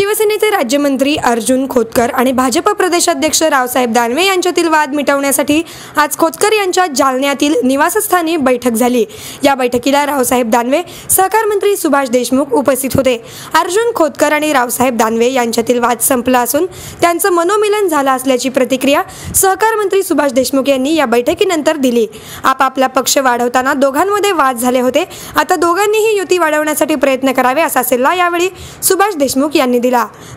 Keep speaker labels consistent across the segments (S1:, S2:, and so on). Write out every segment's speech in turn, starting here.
S1: शिवसेनेचे राज्यमंत्री अर्जुन खोतकर आणि भाजप प्रदेशाध्यक्ष रावसाहेब दानवे यांच्यातील वाद मिटवण्यासाठी आज खोतकर यांच्या जालन्यातील निवासस्थानी बैठक झाली. या बैठकीला रावसाहेब दानवे सहकार मंत्री सुभाष देशमुख उपस्थित होते. अर्जुन खोतकर आणि रावसाहेब दानवे यांच्यातील वाद संपला असून त्यांचं मनोमिलन झालं असल्याची प्रतिक्रिया सहकार मंत्री सुभाष देशमुख यांनी या बैठकीनंतर दिली. आपापला पक्ष वाढवताना दोघांमध्ये वाद झाले होते. आता दोघांनीही युती वाढवण्यासाठी प्रयत्न करावे असा सल्ला यावेळी सुभाष देशमुख यांनी दिला.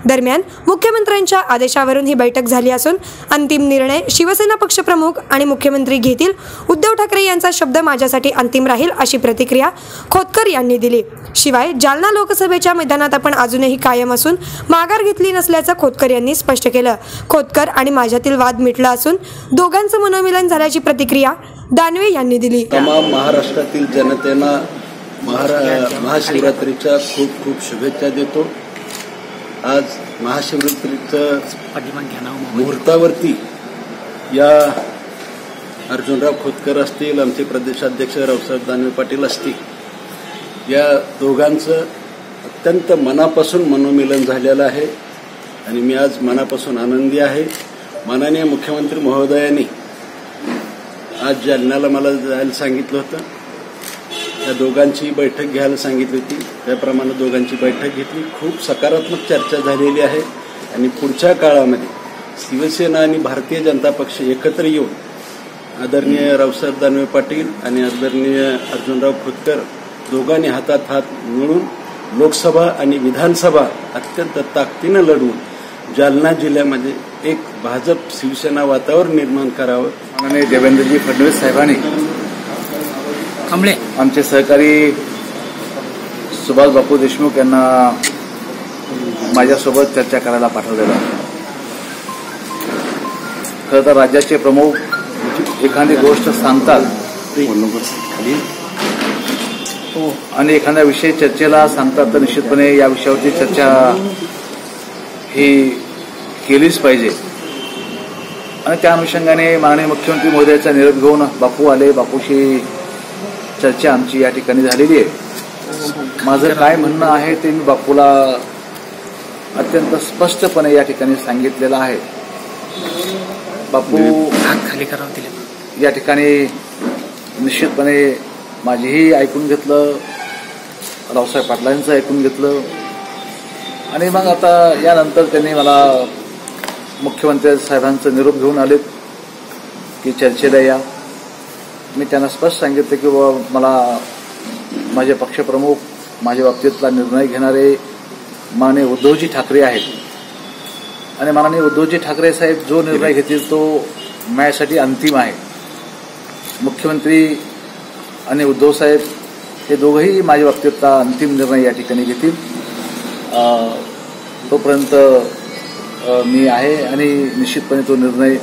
S1: दरम्यान मुख्यमंत्र्यांच्या आदेशावरून ही बैठक झाली असून अंतिम निर्णय शिवसेना पक्षप्रमुख आणि मुख्यमंत्री घेतील. उद्धव ठाकरे यांचा शब्द माझ्यासाठी अंतिम राहील अशी प्रतिक्रिया खोतकर यांनी दिली. शिवाय जालना लोकसभेच्या मैदानात आपण अजूनही कायम असून माघार घेतली नसल्याचं खोतकर यांनी स्पष्ट केलं. खोतकर आणि माझ्यातील वाद मिटला असून दोघांचं मनोमिलन झाल्याची प्रतिक्रिया दानवे यांनी दिली.
S2: तमाम महाराष्ट्रातील जनतेला महाशिवरात्रीच्या खूप खूप शुभेच्छा देतो. आज महाशिवरात्रीचं मुहूर्तावरती या अर्जुनराव खोतकर असतील आमचे प्रदेशाध्यक्ष रावसाहेब दानवे पाटील असतील या दोघांचं अत्यंत मनापासून मनोमिलन झालेलं आहे आणि मी आज मनापासून आनंदी आहे. माननीय मुख्यमंत्री महोदयांनी आज जालन्याला मला जायला सांगितलं होतं. या दोघांची बैठक घ्यायला सांगितली होती. त्याप्रमाणे दोघांची बैठक घेतली. खूप सकारात्मक चर्चा झालेली आहे. आणि पुढच्या काळामध्ये शिवसेना आणि भारतीय जनता पक्ष एकत्र येऊन आदरणीय रावसाहेब दानवे पाटील आणि आदरणीय अर्जुनराव खोतकर दोघांनी हातात हात मिळून लोकसभा आणि विधानसभा अत्यंत ताकदीनं लढवून जालना जिल्ह्यामध्ये एक भाजप शिवसेना वातावरण निर्माण करावं.
S3: माननीय देवेंद्रजी फडणवीस साहेबांनी
S4: कमळे
S3: आमचे सहकारी सुभाष बापू देशमुख यांना माझ्यासोबत चर्चा करायला पाठवलेलं आहे. खरं तर राज्याचे प्रमुख एखादी गोष्ट सांगतात. हो. आणि एखाद्या विषयी चर्चेला सांगतात तर निश्चितपणे या विषयावरची चर्चा ही केलीच पाहिजे. आणि त्या अनुषंगाने माननीय मुख्यमंत्री महोदयाचा निरोप घेऊन बापू आले. बापूशी चर्चा आमची या ठिकाणी झालेली आहे. माझं काय म्हणणं आहे ते मी बापूला अत्यंत स्पष्टपणे या ठिकाणी सांगितलेलं आहे. बापू
S4: खाली
S3: या ठिकाणी निश्चितपणे माझेही ऐकून घेतलं रावसाहेब पाटलांचं ऐकून घेतलं. आणि मग आता यानंतर त्यांनी मला मुख्यमंत्री साहेबांचं निरोप घेऊन आलेत की चर्चेला या. मी त्यांना स्पष्ट सांगितलं की बाबा मला माझे पक्षप्रमुख माझ्या बाबतीतला निर्णय घेणारे माननीय उद्धवजी ठाकरे आहेत. आणि माननीय उद्धवजी ठाकरे साहेब जो निर्णय घेतील तो माझ्यासाठी अंतिम आहे. मुख्यमंत्री आणि उद्धव साहेब हे दोघंही माझ्या बाबतीतला अंतिम निर्णय या ठिकाणी घेतील. तोपर्यंत मी आहे आणि निश्चितपणे तो निर्णय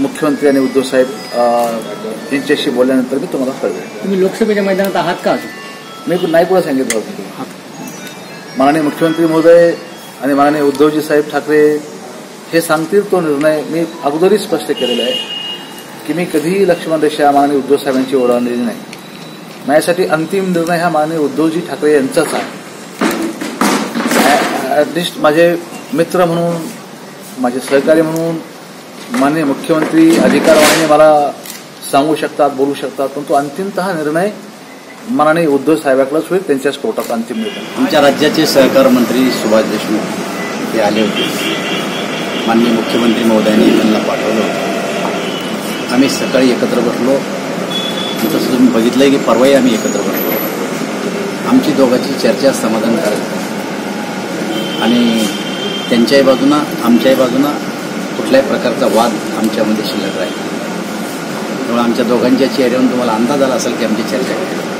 S3: मुख्यमंत्री आणि उद्धव साहेब यांच्याशी बोलल्यानंतर मी तुम्हाला कळवेन
S4: तुम्ही लोकसभेच्या मैदानात आहात का
S3: मी नाही पुढे सांगितलं होतं माननीय मुख्यमंत्री महोदय आणि माननीय उद्धवजी साहेब ठाकरे हे सांगतील तो निर्णय मी अगोदरही स्पष्ट केलेला आहे की मी कधीही लक्ष्मण रेषा माननीय उद्धव साहेबांची ओढवलेली नाही. माझ्यासाठी अंतिम निर्णय हा माननीय उद्धवजी ठाकरे यांचाच आहे. ॲटलिस्ट माझे मित्र म्हणून माझे सहकारी म्हणून माननीय मुख्यमंत्री अधिकारवाणी मला सांगू शकतात बोलू शकतात पण तो अंतिमतः निर्णय माननीय उद्धव साहेबाकडेच होईल त्यांच्याच कोर्टात अंतिम निर्णय.
S2: आमच्या राज्याचे सहकार मंत्री सुभाष देशमुख हे आले होते. माननीय मुख्यमंत्री महोदयांनी त्यांना पाठवलं होतं. आम्ही सकाळी एकत्र बसलो. तसं तुम्ही बघितलंय की परवाही आम्ही एकत्र बसलो. आमची दोघांची चर्चा समाधानकारक. आणि त्यांच्याही बाजूनं आमच्याही बाजूनं कुठल्याही प्रकारचा वाद आमच्यामध्ये शिल्लक राहील. त्यामुळे आमच्या दोघांच्या चेहऱ्यावरून तुम्हाला अंदाज आला असेल की आमची चर्चा केली